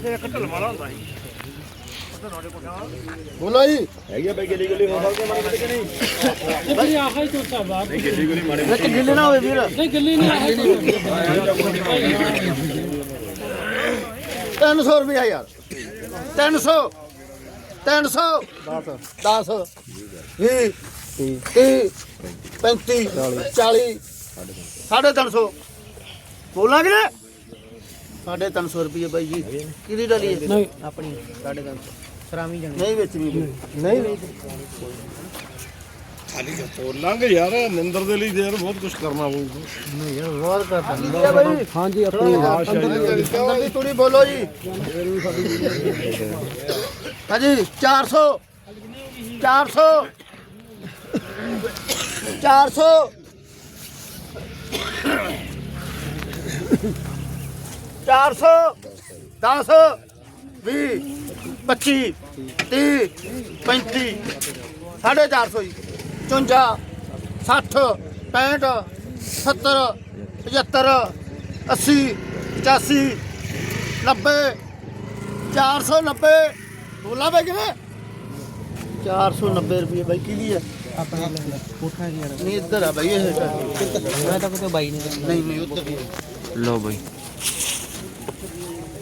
ਉੱਥੇ ਇੱਕ ਢਲਵਾਲਾ ਹੁੰਦਾ ਸੀ। ਉੱਥੇ ਸਾਡੇ ਕੋਠਿਆਂ ਬੋਲੋ ਜੀ। ਹੈਗੀ ਆ ਬਈ ਗਿੱਲੀ ਗੁੱਲੀ ਹੋ ਸਕਦੀ ਕਿ ਨਹੀਂ? ਇਹ ਵੀ ਆਖਾ ਹੀ ਤੁਰਤਾ ਬਾਹਰ ਨਹੀਂ ਗਿੱਲੀ ਗੁੱਲੀ ਮਾੜੀ ਵਿੱਚ ਗਿੱਲੇ ਨਾ ਹੋਵੇ ਵੀਰ। ਨਹੀਂ ਗੱਲੀ ਨਹੀਂ ਆਖਾ ਹੀ ਤੁਰਤਾ 300 ਰੁਪਇਆ ਯਾਰ। 300 300 10 10 20 30 35 40 ਸਾਢੇ 300 ਬੋਲਾਂਗੇ ਨਾ ਸਾਢੇ 300 ਰੁਪਏ ਬਾਈ ਜੀ। ਕਿਹਦੀ ਡਾਲੀ ਹੈ? ਨਹੀਂ। ਆਪਣੀ ਸਾਢੇ ਤਿੰਨ ਸੌ ਸਰਾਮੀ ਜਾਣੀ। ਨਹੀਂ ਵੇਚਣੀ ਨਹੀਂ। ਬੋਲਾਂਗੇ ਯਾਰ ਨਿੰਦਰ ਦੇ ਲਈ ਯਾਰ ਬਹੁਤ ਕੁਝ ਕਰਨਾ ਪਊਗਾ। ਨਹੀਂ ਯਾਰ ਬਹੁਤ ਕਰਦਾ ਹਾਂਜੀ ਆਪਣੀ ਅੰਦਰ ਦੀ ਤੂੜੀ ਬੋਲੋ ਜੀ। ਹਾਂਜੀ 400 400 400 400 10 20 25 30 35 ਸਾਢੇ 400 ਜੀ। 54 60 65 70 75 80 85 90 490 ਬੋਲਾ ਬਾਈ ਕਿਵੇਂ? 490 ਰੁਪਏ ਬਾਈ ਕਿਹਦੀ ਹੈ? ਆਪਣਾ ਕੋਠਾ ਨਹੀਂ ਇੱਧਰ ਆ ਬਾਈ ਇਹ। ਮੈਂ ਤਾਂ ਕਿਤੇ ਬਾਈ ਨਹੀਂ ਨਹੀਂ ਨਹੀਂ ਉੱਧਰ ਲੋ ਬਾਈ।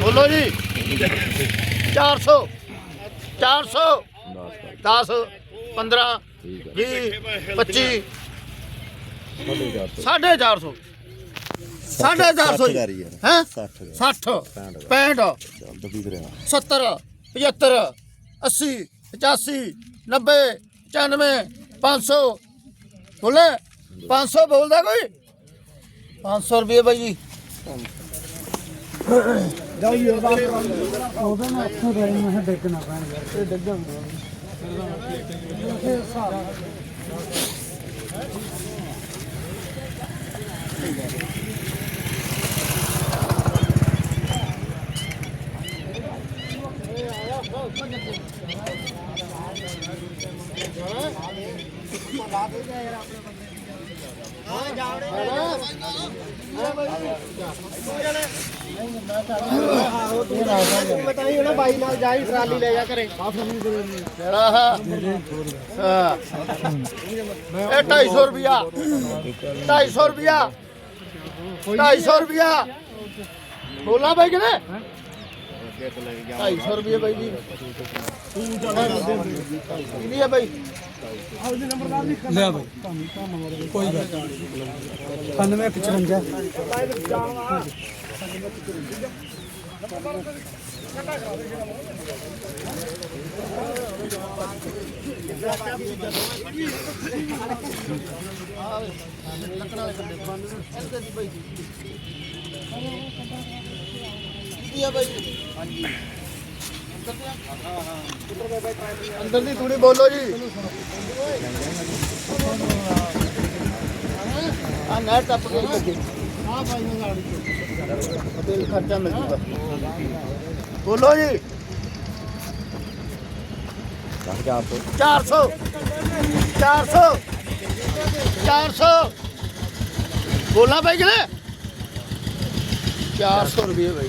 ਬੋਲੋ ਜੀ। 400 400 10 15 20 25 ਸਾਢੇ 400 ਸਾਢੇ 400 ਹੈ। 60 65 70 75 80 85 90 95 500 ਬੋਲੇ? 500 ਬੋਲਦਾ ਕੋਈ? 500 ਰੁਪਏ ਬਾਈ ਜੀ ਉਹਦੇ ਨਾਲ ਅੱਖਾਂ ਰਾਈ ਬਾਈ ਨਾਲ ਜਾਈ ਟਰਾਲੀ ਲੈ ਜਾ ਕਰੇ ਕਿਹੜਾ ਹਾਂ ਹਾਂ ਇਹ 250 ਰੁਪਿਆ 250 ਰੁਪਿਆ 250 ਰੁਪਿਆ ਬੋਲਾ ਬਾਈ ਕਿਨੇ 250 ਰੁਪਏ ਬਾਈ ਜੀ ਕਿੰਨੀ ਹੈ ਬਾਈ ਲਿਆ ਬਈ। ਕੋਈ ਗੱਲ 9154 ਕਿੰਨੀ ਅੰਦਰ ਦੀ ਥੋੜੀ ਬੋਲੋ ਜੀ। ਆ ਨੈਟ ਟੱਪ ਕੇ ਲੱਗੇ ਆ ਭਾਈ ਨੂੰ ਗਾੜੀ ਤੇਲ ਖਰਚਾ ਮਿਲ ਜੂਗਾ। ਬੋਲੋ ਜੀ। 400 400 400 ਬੋਲਾ ਭਾਈ ਕਿਨੇ 400 ਰੁਪਏ ਭਾਈ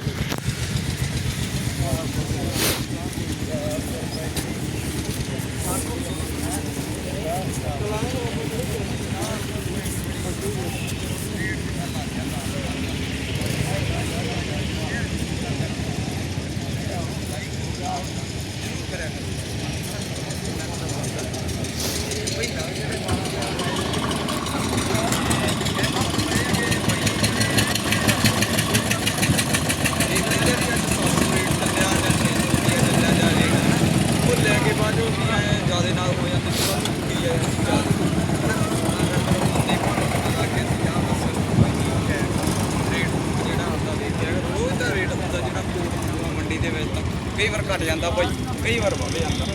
ਘਟ ਜਾਂਦਾ ਬਾਈ ਕਈ ਵਾਰ ਵੱਧ ਜਾਂਦਾ।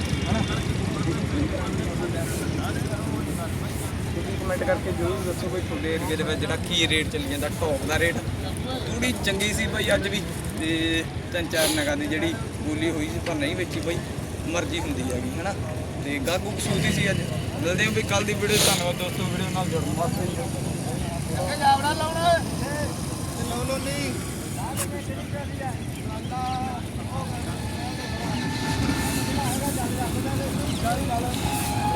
ਕਮੈਂਟ ਕਰਕੇ ਜ਼ਰੂਰ ਦੱਸੋ ਬਈ ਤੁਹਾਡੇ ਏਰੀਏ ਦੇ ਵਿੱਚ ਜਿਹੜਾ ਕੀ ਰੇਟ ਚੱਲੀ ਜਾਂਦਾ ਟੌਪ ਦਾ ਰੇਟ ਥੋੜੀ ਚੰਗੀ ਸੀ ਬਈ ਅੱਜ ਵੀ ਤੇ ਤਿੰਨ ਚਾਰ ਨਗਾਂ ਦੀ ਜਿਹੜੀ ਬੋਲੀ ਹੋਈ ਸੀ ਪਰ ਨਹੀਂ ਵੇਚੀ ਬਈ ਮਰਜ਼ੀ ਹੁੰਦੀ ਹੈਗੀ ਹਨਾ? ਤੇ ਗਾਗੂ ਕਸੂਤੀ ਸੀ ਅੱਜ। ਮਿਲਦੇ ਹਾਂ ਵੀ ਕੱਲ ਦੀ ਵੀਡੀਓ ਧੰਨਵਾਦ ਦੋਸਤੋ ਵੀਡੀਓ ਨਾਲ ਜੁੜਨ ਵਾਸਤੇ। ਲਾ